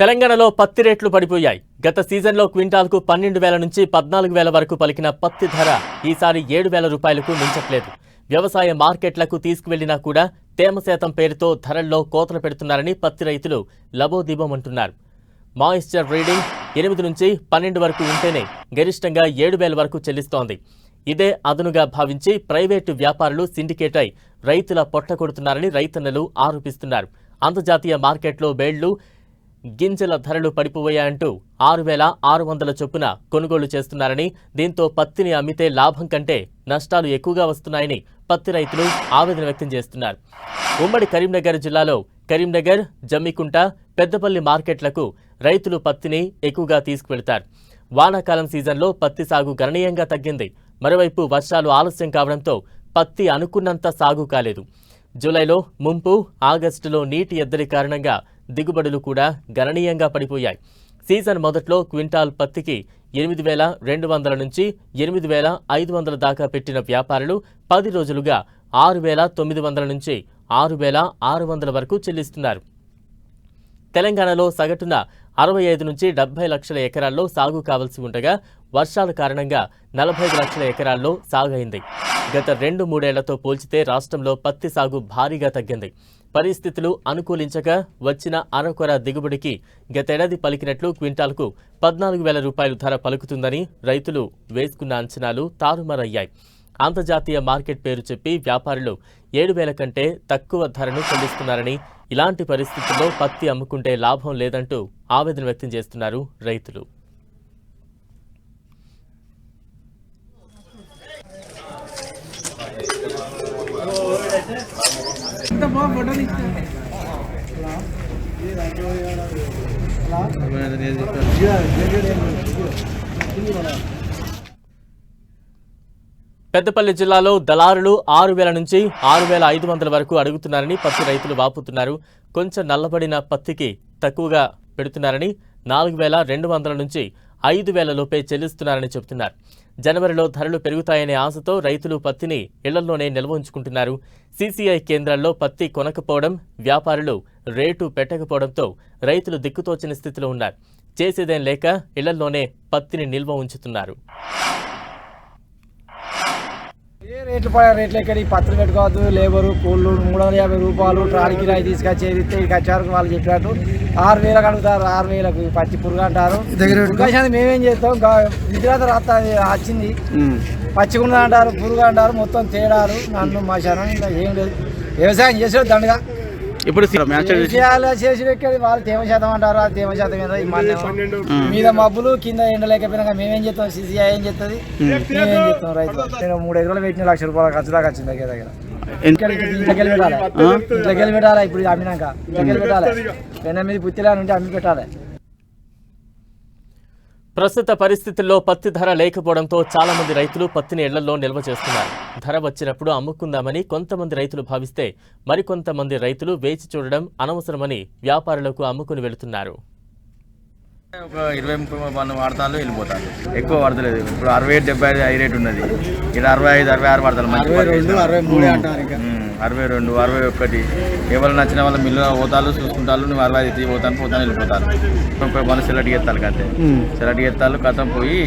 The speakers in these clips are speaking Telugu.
తెలంగాణలో పత్తి రేట్లు పడిపోయాయి. గత సీజన్లో క్వింటాల్కు పన్నెండు వేల నుంచి పద్నాలుగు వేల వరకు పలికిన పత్తి ధర ఈసారి ఏడు వేల రూపాయలకు మించట్లేదు. వ్యవసాయ మార్కెట్లకు తీసుకువెళ్ళినా కూడా తేమ శాతం పేరుతో ధరల్లో కోతలు పెడుతున్నారని పత్తి రైతులు లబోదిబోమంటున్నారు. మాయిశ్చర్ రీడింగ్ ఎనిమిది నుంచి పన్నెండు వరకు ఉంటేనే గరిష్టంగా ఏడు వేల వరకు చెల్లిస్తోంది. ఇదే అదనుగా భావించి ప్రైవేటు వ్యాపారులు సిండికేట్ అయి రైతుల పొట్ట కొడుతున్నారని రైతన్నలు ఆరోపిస్తున్నారు. అంతర్జాతీయ మార్కెట్లో బేళ్ళు గింజల ధరలు పడిపోయాయంటూ ఆరు వేల ఆరు వందల చొప్పున కొనుగోలు చేస్తున్నారని దీంతో పత్తిని అమ్మితే లాభం కంటే నష్టాలు ఎక్కువగా వస్తున్నాయని పత్తి రైతులు ఆవేదన వ్యక్తం చేస్తున్నారు. ఉమ్మడి కరీంనగర్ జిల్లాలో కరీంనగర్ జమ్మికుంట పెద్దపల్లి మార్కెట్లకు రైతులు పత్తిని ఎక్కువగా తీసుకువెళతారు. వానాకాలం సీజన్లో పత్తి సాగు గణనీయంగా తగ్గింది. మరోవైపు వర్షాలు ఆలస్యం కావడంతో పత్తి అనుకున్నంత సాగు కాలేదు. జూలైలో ముంపు ఆగస్టులో నీటి ఎద్దడి కారణంగా దిగుబడులు కూడా గణనీయంగా పడిపోయాయి. సీజన్ మొదట్లో క్వింటాల్ పత్తికి ఎనిమిది వేల రెండు వందల నుంచి ఎనిమిది వేల ఐదు వందల దాకా పెట్టిన వ్యాపారులు పది రోజులుగా ఆరు వేల తొమ్మిది వందల నుంచి ఆరు వేల ఆరు వందల వరకు చెల్లిస్తున్నారు. తెలంగాణలో సగటున అరవై ఐదు నుంచి డెబ్బై లక్షల ఎకరాల్లో సాగు కావాల్సి ఉండగా వర్షాల కారణంగా నలభై లక్షల ఎకరాల్లో సాగు అయింది గత రెండు మూడేళ్ళతో పోల్చితే రాష్ట్రంలో పత్తి సాగు భారీగా తగ్గింది. పరిస్థితులు అనుకూలించక వచ్చిన అరకొర దిగుబడికి గతేడాది పలికినట్లు క్వింటాల్కు పద్నాలుగు వేల రూపాయలు ధర పలుకుతుందని రైతులు వేసుకున్న అంచనాలు తారుమారయ్యాయి. అంతర్జాతీయ మార్కెట్ పేరు చెప్పి వ్యాపారులు ఏడు వేల కంటే తక్కువ ధరను చెల్లిస్తున్నారని ఇలాంటి పరిస్థితుల్లో పత్తి అమ్ముకుంటే లాభం లేదంటూ ఆవేదన వ్యక్తం చేస్తున్నారు రైతులు. పెద్దపల్లి జిల్లాలో దళారులు ఆరు వేల నుంచి ఆరు వేల ఐదు వందల వరకు అడుగుతున్నారని పత్తి రైతులు వాపుతున్నారు. కొంచెం నల్లబడిన పత్తికి తక్కువగా పెడుతున్నారని నాలుగు వేల రెండు వందల నుంచి ఐదు వేల లోపే చెల్లిస్తున్నారని చెబుతున్నారు. జనవరిలో ధరలు పెరుగుతాయనే ఆశతో రైతులు పత్తిని ఇళ్ళలోనే నిల్వ ఉంచుకుంటున్నారు. సీసీఐ కేంద్రాల్లో పత్తి కొనకపోవడం వ్యాపారులు రేటు పెట్టకపోవడంతో రైతులు దిక్కుతోచని స్థితిలో ఉన్నారు. చేసేదేం లేక ఇళ్ళలోనే పత్తిని నిల్వ ఉంచుతున్నారు. రేట్లు పడే రేట్లు ఎక్కడ ఈ పత్రం పెట్టుకోవద్దు. లేబరు కూళ్ళు మూడు వందల యాభై రూపాయలు ట్రాలీ కిరాయి తీసుకొచ్చేది. ఇక్కడికి వచ్చారు వాళ్ళు చెప్పినట్టు. ఆరు వేలకు అడుగుతారు ఆరు వేలకు పచ్చి పురుగు అంటారు. మేమేం చేస్తాం గుజరాత్ అది వచ్చింది. పచ్చిగుండ అంటారు పురుగు అంటారు మొత్తం తేడారు నన్ను మశానం ఇంకా ఏం లేదు. వ్యవసాయం చేసేది దండగా. ఇప్పుడు మ్యాచ్ చేయాలి? చేసి ఎక్కడి వాళ్ళు తేమ శాతం అంటారు తేమ శాతం ఏదో మీద మబ్బులు కింద ఎండ లేకపోయినా మేమేం చేస్తాం? సిసిఐ ఏం చేస్తుంది? మేమేం. చేస్తాం? రైతు నేను మూడు ఎకరాలు పెట్టిన లక్ష రూపాయల ఖర్చు దాకా వచ్చింది దగ్గర దగ్గర. ఇక్కడ ఇంట్లోకి వెళ్ళి పెట్టాలి. ఇంట్లోకి వెళ్ళి పెట్టాలి ఇప్పుడు ఇది అమ్మినాక. ఇంట్లోకి వెళ్ళి పెట్టాలి. ఎనిమిది పుత్తిలా నుండి అమ్మి పెట్టాలి. ప్రస్తుత పరిస్థితుల్లో పత్తి ధర లేకపోవడంతో చాలా మంది రైతులు పత్తిని ఇళ్ళలో నిల్వ చేస్తున్నారు. ధర వచ్చినప్పుడు అమ్ముకుందామని కొంతమంది రైతులు భావిస్తే మరికొంతమంది రైతులు వేచి చూడడం అనవసరమని వ్యాపారులకు అమ్ముకుని వెళుతున్నారు. ఒక ఇరవై ముప్పై మంది వాడతాలు వెళ్ళిపోతారు ఎక్కువ పడతలేదు ఇప్పుడు అరవై ఐదు డెబ్బై ఐదు ఐ రేట్ ఉన్నది. ఇక్కడ అరవై ఐదు అరవై ఆరు పడతారు మంచి అరవై రెండు అరవై ఒకటి. ఎవరు నచ్చిన వాళ్ళ మిల్లు పోతాలు చూసుకుంటారు నువ్వు అరవై ఐదు తీసి పోతాను పోతాను వెళ్ళిపోతారు. మన సెలెక్ట్ చేస్తారు అంతే సెలెక్ట్ చేస్తారు కథం పోయి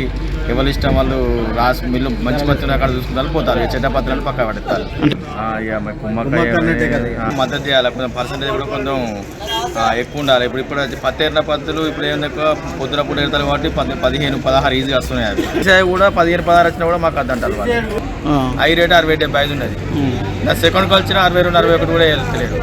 ఎవరి ఇష్టం వాళ్ళు రాసి మిల్లు మంచి మంచి అక్కడ చూసుకుంటారు పోతారు. ఇక చెడ్డ పత్రాలు పక్క పడతారు. ఇక కుమ్మకాయ మద్దతు చేయాలి. కొంచెం పర్సంటేజ్ కూడా కొంచెం ఎక్కువ ఉండాలి. ఇప్పుడు ఇప్పుడు వచ్చి పత్తి ఎర్ర పత్తులు ఇప్పుడు ఎక్కువ పొద్దున పూట ఎడతారు కాబట్టి పది పదిహేను పదహారు ఈజీగా వస్తున్నాయి అవి. ఈసారి కూడా పదిహేను పదహారు వచ్చినా కూడా మాకు అద్దంటారు వాళ్ళు. ఐ రేట్ అరవై డెబ్బై ఐదు ఉన్నది. సెకండ్ వచ్చిన అరవై రెండు అరవై ఒకటి కూడా వెళ్తలేదు